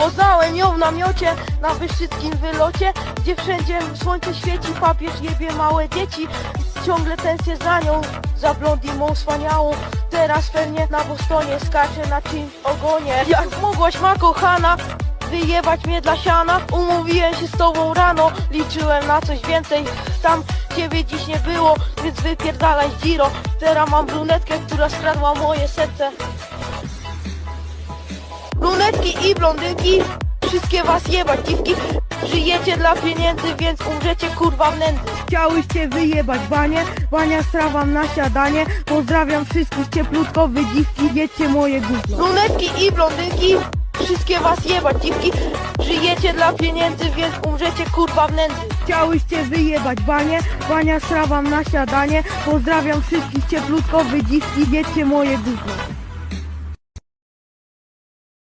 Poznałem ją w namiocie na Wyszyckim wylocie, gdzie wszędzie słońce świeci, papież jebie małe dzieci. Ciągle tęsknię za nią, za blondimą wspaniałą. Teraz pewnie na Bostonie skacze na czymś ogonie. Jak mogłaś ma kochana, wyjebać mnie dla siana Umówiłem się z tobą rano, liczyłem na coś więcej Tam ciebie dziś nie było, więc wypierdalaj Giro Teraz mam brunetkę, która skradła moje serce Brunetki i blondynki, wszystkie was jebać dziwki. Żyjecie dla pieniędzy, więc umrzecie kurwa w nędzy. Chciałyście wyjebać banie, bania strawam na siadanie Pozdrawiam wszystkich cieplutko, wy dziwki, wiecie moje gówno. Brunetki i blondynki, wszystkie was jebać dziwki. Żyjecie dla pieniędzy, więc umrzecie kurwa w nędzy. Chciałyście wyjebać banie, bania strawam na siadanie Pozdrawiam wszystkich cieplutko, wy dziwki, wiecie moje gówno